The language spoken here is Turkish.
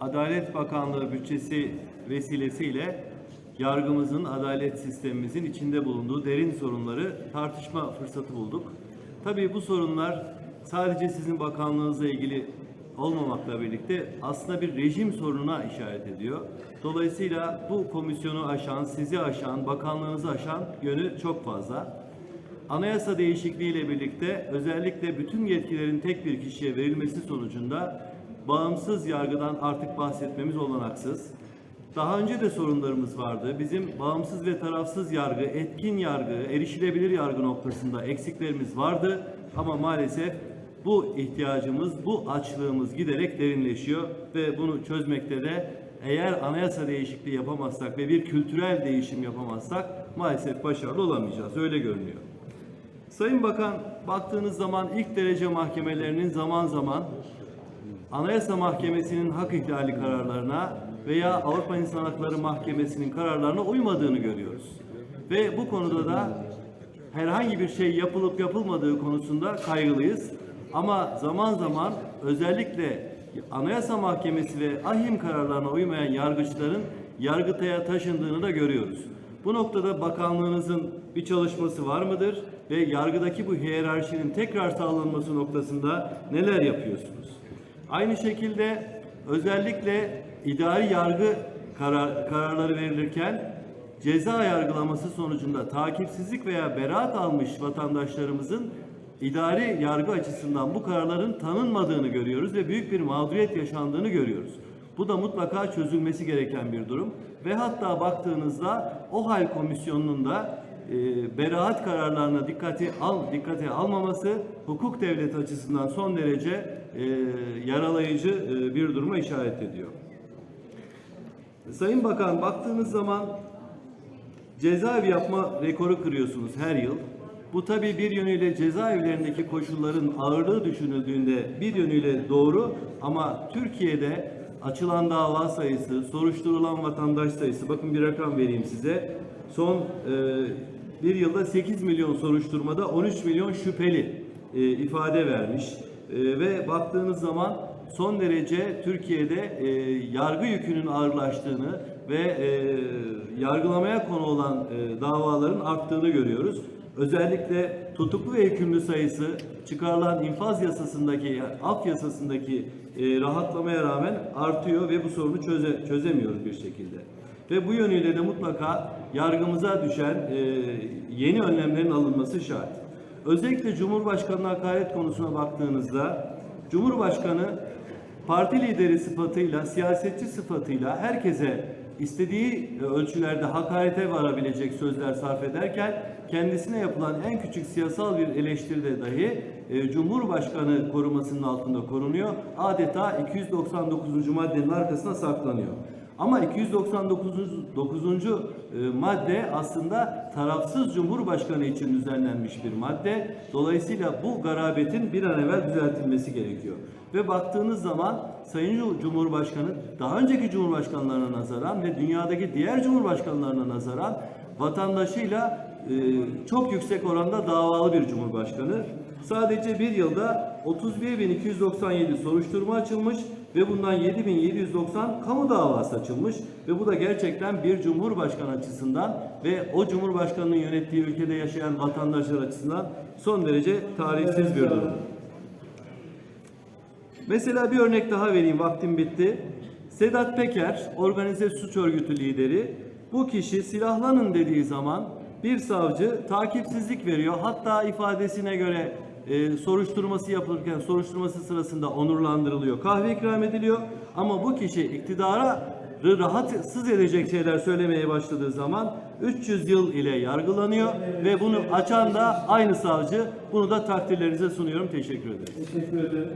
Adalet Bakanlığı bütçesi vesilesiyle yargımızın, adalet sistemimizin içinde bulunduğu derin sorunları tartışma fırsatı bulduk. Tabii bu sorunlar sadece sizin bakanlığınızla ilgili olmamakla birlikte aslında bir rejim sorununa işaret ediyor. Dolayısıyla bu komisyonu aşan, sizi aşan, bakanlığınızı aşan yönü çok fazla. Anayasa değişikliği ile birlikte özellikle bütün yetkilerin tek bir kişiye verilmesi sonucunda bağımsız yargıdan artık bahsetmemiz olanaksız. Daha önce de sorunlarımız vardı. Bizim bağımsız ve tarafsız yargı, etkin yargı, erişilebilir yargı noktasında eksiklerimiz vardı. Ama maalesef bu ihtiyacımız, bu açlığımız giderek derinleşiyor ve bunu çözmekte de eğer anayasa değişikliği yapamazsak ve bir kültürel değişim yapamazsak maalesef başarılı olamayacağız. Öyle görünüyor. Sayın Bakan baktığınız zaman ilk derece mahkemelerinin zaman zaman Anayasa Mahkemesi'nin hak ihlali kararlarına veya Avrupa İnsan Hakları Mahkemesi'nin kararlarına uymadığını görüyoruz. Ve bu konuda da herhangi bir şey yapılıp yapılmadığı konusunda kaygılıyız. Ama zaman zaman özellikle Anayasa Mahkemesi ve ahim kararlarına uymayan yargıçların Yargıtay'a taşındığını da görüyoruz. Bu noktada bakanlığınızın bir çalışması var mıdır ve yargıdaki bu hiyerarşinin tekrar sağlanması noktasında neler yapıyorsunuz? Aynı şekilde özellikle idari yargı karar, kararları verilirken ceza yargılaması sonucunda takipsizlik veya beraat almış vatandaşlarımızın idari yargı açısından bu kararların tanınmadığını görüyoruz ve büyük bir mağduriyet yaşandığını görüyoruz. Bu da mutlaka çözülmesi gereken bir durum ve hatta baktığınızda o hal komisyonunun da e, beraat kararlarına dikkate al dikkate almaması hukuk devleti açısından son derece e, yaralayıcı e, bir duruma işaret ediyor. Sayın Bakan baktığınız zaman cezaevi yapma rekoru kırıyorsunuz her yıl. Bu tabii bir yönüyle cezaevlerindeki koşulların ağırlığı düşünüldüğünde bir yönüyle doğru ama Türkiye'de açılan dava sayısı, soruşturulan vatandaş sayısı, bakın bir rakam vereyim size. Son e, bir yılda 8 milyon soruşturmada 13 milyon şüpheli e, ifade vermiş. E, ve baktığınız zaman son derece Türkiye'de e, yargı yükünün ağırlaştığını ve e, yargılamaya konu olan e, davaların arttığını görüyoruz. Özellikle tutuklu ve hükümlü sayısı çıkarılan infaz yasasındaki, af yasasındaki e, rahatlamaya rağmen artıyor ve bu sorunu çöze, çözemiyoruz bir şekilde. Ve bu yönüyle de mutlaka yargımıza düşen e, yeni önlemlerin alınması şart. Özellikle Cumhurbaşkanı'na hakaret konusuna baktığınızda Cumhurbaşkanı parti lideri sıfatıyla, siyasetçi sıfatıyla herkese istediği ölçülerde hakarete varabilecek sözler sarf ederken kendisine yapılan en küçük siyasal bir eleştiride dahi e, Cumhurbaşkanı korumasının altında korunuyor. Adeta 299. maddenin arkasına saklanıyor. Ama 299. 9. e, madde aslında tarafsız Cumhurbaşkanı için düzenlenmiş bir madde. Dolayısıyla bu garabetin bir an evvel düzeltilmesi gerekiyor. Ve baktığınız zaman Sayın Cumhurbaşkanı daha önceki Cumhurbaşkanlarına nazaran ve dünyadaki diğer Cumhurbaşkanlarına nazaran vatandaşıyla e, çok yüksek oranda davalı bir Cumhurbaşkanı. Sadece bir yılda 31.297 soruşturma açılmış ve bundan 7.790 kamu davası açılmış ve bu da gerçekten bir cumhurbaşkanı açısından ve o cumhurbaşkanının yönettiği ülkede yaşayan vatandaşlar açısından son derece tarihsiz bir durum. Mesela bir örnek daha vereyim vaktim bitti. Sedat Peker organize suç örgütü lideri bu kişi silahlanın dediği zaman bir savcı takipsizlik veriyor. Hatta ifadesine göre e, soruşturması yapılırken soruşturması sırasında onurlandırılıyor. Kahve ikram ediliyor ama bu kişi iktidara rahatsız edecek şeyler söylemeye başladığı zaman 300 yıl ile yargılanıyor ve bunu açan da aynı savcı. Bunu da takdirlerinize sunuyorum. Teşekkür ederim. Teşekkür ederim.